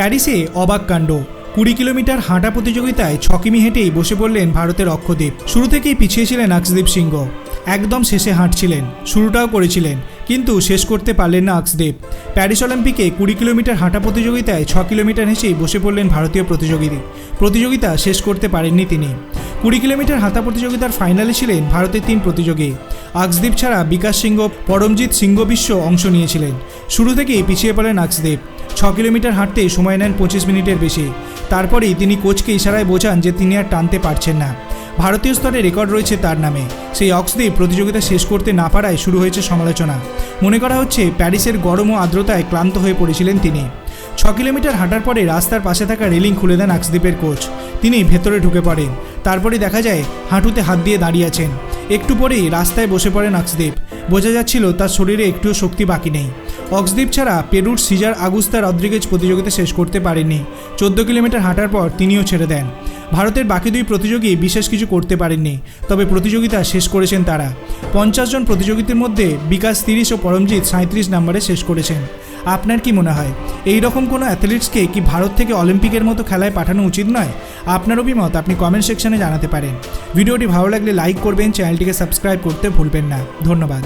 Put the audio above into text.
প্যারিসে অবাক কাণ্ড। কুড়ি কিলোমিটার হাঁটা প্রতিযোগিতায় ছ কিমি হেঁটেই বসে পড়লেন ভারতের অক্ষদ্বীপ। শুরু থেকেই পিছিয়ে ছিলেন আকসদীপ সিংহ। একদম শেষে হাঁটছিলেন, শুরুটাও করেছিলেন, কিন্তু শেষ করতে পারলেন না আকসদীপ প্যারিস অলিম্পিকে কুড়ি কিলোমিটার হাঁটা প্রতিযোগিতায় ছ কিলোমিটার হেসেই বসে পড়লেন ভারতীয় প্রতিযোগী প্রতিযোগিতা শেষ করতে পারেননি তিনি। কুড়ি কিলোমিটার হাঁটা প্রতিযোগিতার ফাইনালে ছিলেন ভারতের তিন প্রতিযোগী। আকসদীপ ছাড়া বিকাশ সিংহ, পরমজিৎ সিংহ বিশ্ব অংশ নিয়েছিলেন। শুরু থেকেই পিছিয়ে পড়েন আকসদীপ ছ কিলোমিটার হাঁটতে সময় নেন পঁচিশ মিনিটের বেশি। তারপরেই তিনি কোচকে ইশারায় বোঝান যে তিনি আর টানতে পারছেন না। ভারতীয় স্তরে রেকর্ড রয়েছে তার নামে। সেই অক্সদীপ প্রতিযোগিতা শেষ করতে না পারায় শুরু হয়েছে সমালোচনা। মনে করা হচ্ছে প্যারিসের গরম ও আর্দ্রতায় ক্লান্ত হয়ে পড়েছিলেন তিনি। ছ কিলোমিটার হাঁটার পরে রাস্তার পাশে থাকা রেলিং খুলে দেন আকসদীপের কোচ। তিনি ভেতরে ঢুকে পড়েন। তারপরে দেখা যায় হাঁটুতে হাত দিয়ে দাঁড়িয়ে আছেন। একটু পরেই রাস্তায় বসে পড়েন আকসদীপ বোঝা যাচ্ছিল তার শরীরে একটুও শক্তি বাকি নেই। অক্সদীপ ছাড়া পেরুর সিজার আগুস্তা রদ্রিগেজ প্রতিযোগিতা শেষ করতে পারেননি। চোদ্দ কিলোমিটার হাঁটার পর তিনিও ছেড়ে দেন। ভারতের বাকি দুই প্রতিযোগী বিশেষ কিছু করতে পারেননি, তবে প্রতিযোগিতা শেষ করেছেন তারা। পঞ্চাশ জন প্রতিযোগিতার মধ্যে বিকাশ তিরিশ ও পরমজিৎ সাঁত্রিশ নম্বরে শেষ করেছেন। আপনার কি মনে হয়, এই রকম কোনো অ্যাথলিটসকে কি ভারত থেকে অলিম্পিকের মতো খেলায় পাঠানো উচিত নয়? আপনার অভিমত আপনি কমেন্ট সেকশনে জানাতে পারেন। ভিডিওটি ভালো লাগলে লাইক করবেন, চ্যানেলটিকে সাবস্ক্রাইব করতে ভুলবেন না। ধন্যবাদ।